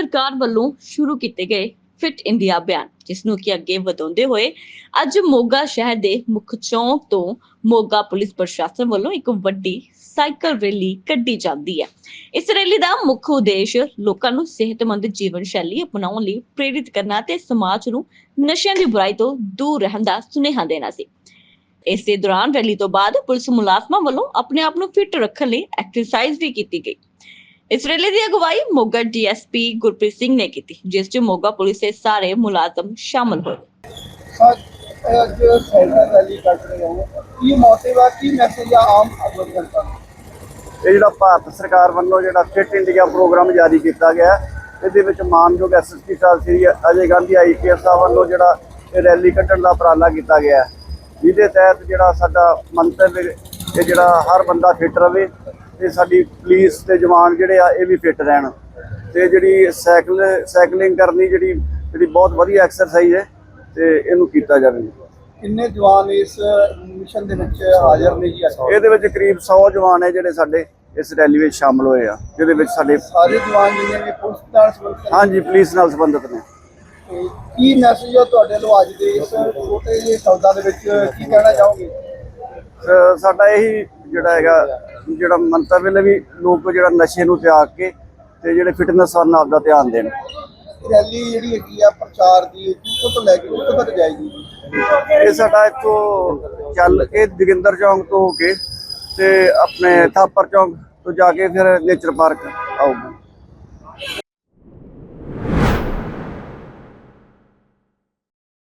ਸਰਕਾਰ ਵੱਲੋਂ ਸ਼ੁਰੂ ਕੀਤੇ ਗਏ ਫਿਟ ਇੰਡੀਆ ਅਭਿਆਨ ਜਿਸ ਨੂੰ ਕਿ ਅੱਗੇ ਵਧਾਉਂਦੇ ਹੋਏ ਅੱਜ ਮੋਗਾ ਸ਼ਹਿਰ ਦੇ ਮੁੱਖ ਚੌਂਕ ਤੋਂ ਮੋਗਾ ਪੁਲਿਸ ਪ੍ਰਸ਼ਾਸਨ ਵੱਲੋਂ ਇੱਕ ਵੱਡੀ ਸਾਈਕਲ ਰੈਲੀ ਕੱਢੀ ਜਾਂਦੀ ਹੈ। ਇਸ ਰੈਲੀ ਦਾ ਮੁੱਖ ਉਦੇਸ਼ ਲੋਕਾਂ ਨੂੰ ਸਿਹਤਮੰਦ ਜੀਵਨ ਸ਼ੈਲੀ ਅਪਣਾਉਣ ਲਈ ਪ੍ਰੇਰਿਤ ਕਰਨਾ ਤੇ ਸਮਾਜ ਨੂੰ ਨਸ਼ਿਆਂ ਦੀ ਬੁਰਾਈ ਤੋਂ ਦੂਰ ਰਹਿਣ ਦਾ ਸੁਨੇਹਾ ਦੇਣਾ ਸੀ। ਇਸੇ ਦੌਰਾਨ ਰੈਲੀ ਤੋਂ ਬਾਅਦ ਪੁਲਿਸ ਮੁਲਾਜ਼ਮਾਂ ਵੱਲੋਂ ਆਪਣੇ ਆਪ ਨੂੰ ਫਿਟ ਰੱਖਣ ਲਈ ਐਕਸਰਸਾਈਜ਼ ਵੀ ਕੀਤੀ ਗਈ। ਇਸ ਰੈਲੀ ਦੀ ਅਗਵਾਈ ਮੋਗਾ ਡੀਐਸਪੀ ਗੁਰਪ੍ਰੀਤ ਸਿੰਘ ਨੇ ਕੀਤੀ ਜਿਸ 'ਚ ਮੋਗਾ ਪੁਲਿਸ ਦੇ ਸਾਰੇ ਮੁਲਾਜ਼ਮ ਸ਼ਾਮਲ ਹੋਏ। ਸਰ ਅੱਜ ਸਾਈਕਲ ਰੈਲੀ ਕੱਢ ਰਹੇ ਹੋ। ਕੀ ਮੋਟਿਵ ਆ ਕੀ ਮੈਸੇਜ ਆ ਆਮ ਆਦਮੀ ਜਨਤਾ ਨੂੰ ਇਹ ਜਿਹੜਾ ਭਾਰਤ ਸਰਕਾਰ ਵੱਲੋਂ ਜਿਹੜਾ ਫਿਟ ਇੰਡੀਆ ਪ੍ਰੋਗਰਾਮ ਜਾਰੀ ਕੀਤਾ ਗਿਆ ਹੈ, ਇਹਦੇ ਵਿੱਚ ਮਾਨਯੋਗ ਐਸਐਸਪੀ ਸਾਹਿਬ ਸ੍ਰੀ ਅਜੇ ਗਾਂਧੀ ਆਈਪੀਐਸ ਸਾਹਿਬ ਵੱਲੋਂ ਜਿਹੜਾ ਇਹ ਰੈਲੀ ਕੱਢਣ ਦਾ ਉਪਰਾਲਾ ਕੀਤਾ ਗਿਆ ਹੈ, ਜਿਹਦੇ ਤਹਿਤ ਜਿਹੜਾ ਸਾਡਾ ਮੰਤਵ ਹੈ ਕਿ ਜਿਹੜਾ ਹਰ ਬੰਦਾ ਫਿਟ ਰਵੇ। ਤੇ ਸਾਡੀ ਪੁਲਿਸ ਤੇ ਜਵਾਨ ਜਿਹੜੇ ਆ ਇਹ ਵੀ ਫਿਟ ਰਹਿਣ। ਤੇ ਜਿਹੜੀ ਸਾਈਕਲ ਸਾਈਕਲਿੰਗ ਕਰਨੀ ਜਿਹੜੀ ਜਿਹੜੀ ਬਹੁਤ ਵਧੀਆ ਐਕਸਰਸਾਈਜ਼ ਹੈ ਤੇ ਇਹਨੂੰ ਕੀਤਾ ਜਾਵੇ। ਕਿੰਨੇ ਜਵਾਨ ਇਸ ਮਿਸ਼ਨ ਦੇ ਵਿੱਚ ਹਾਜ਼ਰ ਨੇ ਜੀ? ਇਹਦੇ ਵਿੱਚ ਕਰੀਬ 100 ਜਵਾਨ ਹੈ ਜਿਹੜੇ ਸਾਡੇ ਇਸ ਰੈਲੀ ਵਿੱਚ ਸ਼ਾਮਲ ਹੋਏ ਆ ਜਿਹਦੇ ਵਿੱਚ ਸਾਡੇ ਸਾਰੇ ਜਵਾਨ ਜਿੰਨੇ ਵੀ ਪੁਲਿਸ ਨਾਲ ਸੰਬੰਧਿਤ ਨੇ, ਹਾਂਜੀ ਪੁਲਿਸ ਨਾਲ ਸੰਬੰਧਿਤ ਨੇ। ਕੀ ਮੈਸੇਜ ਆ ਤੁਹਾਡੇ ਵੱਲੋਂ ਅੱਜ ਦੇ ਇਸ ਛੋਟੇ ਜਿਹੇ ਸ਼ਬਦਾਂ ਦੇ ਵਿੱਚ? ਕੀ ਕਹਿਣਾ ਚਾਹੋਗੇ? ਸਾਡਾ ਇਹੀ ਜਿਹੜਾ ਹੈਗਾ ਜਿਹੜਾ ਮੰਤਵ ਹੈ ਵੀ ਲੋਕ ਜਿਹੜਾ ਨਸ਼ੇ ਨੂੰ ਤਿਆਗ ਕੇ ਤੇ ਜਿਹੜੇ ਫਿਟਨੈਸ ਵੱਲ ਆਪਦਾ ਧਿਆਨ ਦੇਣ। ਰੈਲੀ ਜਿਹੜੀ ਹੈਗੀ ਆ ਪ੍ਰਚਾਰ ਦੀ ਕਿੱਥੋਂ ਤੋਂ ਲੈ ਕੇ ਕਿੱਥੋਂ ਤੱਕ ਜਾਏਗੀ? ਇਹ ਸਾਡਾ ਇੱਥੋਂ ਚੱਲ ਕੇ ਜੋਗਿੰਦਰ ਚੌਂਕ ਤੋਂ ਹੋ ਕੇ ਤੇ ਆਪਣੇ ਥਾਪਰ ਚੌਂਕ ਤੋਂ ਜਾ ਕੇ ਫਿਰ ਨੇਚਰ ਪਾਰਕ ਆਊਗਾ।